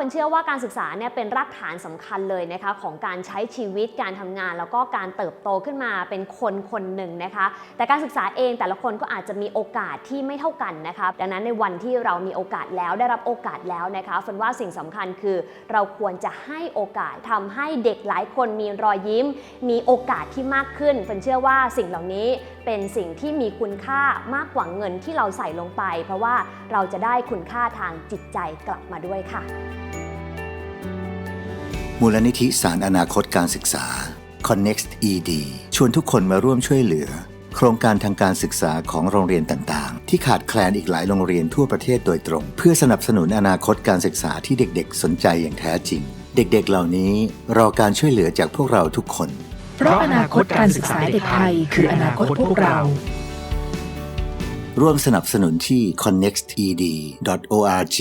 เป็นเชื่อว่าการศึกษาเนี่ยเป็นรากฐานสำคัญเลยนะคะของการใช้ชีวิตการทำงาน แล้วก็การเติบโตขึ้นมาเป็นคนคนหนึ่งนะคะ แต่การศึกษาเองแต่ละคนก็อาจจะมีโอกาสที่ไม่เท่ากันนะคะดังนั้นในวันที่เรามีโอกาสแล้วได้รับโอกาสแล้วนะคะฝนว่าสิ่งสำคัญคือ เราควรจะให้โอกาสทำให้เด็กหลายคนมีรอยยิ้ม มีโอกาสที่มากขึ้นฝนเชื่อว่าสิ่งเหล่านี้เป็นสิ่งที่มีคุณค่ามากกว่าเงินที่เราใส่ลงไป เพราะว่าเราจะได้คุณค่าทางจิตใจกลับมาด้วยค่ะ มูลนิธิสารอนาคตการศึกษา Connect ED ชวนทุกคนมาร่วมช่วยเหลือ โครงการทางการศึกษาของโรงเรียนต่างๆ ที่ขาดแคลนอีกหลายโรงเรียนทั่วประเทศโดยตรง เพื่อสนับสนุนอนาคตการศึกษาที่เด็กๆ สนใจอย่างแท้จริง เด็กๆ เหล่านี้รอการช่วยเหลือจากพวกเราทุกคน เพราะอนาคตการศึกษาเด็กไทย คืออนาคตพวกเรา ร่วมสนับสนุนที่ connected.org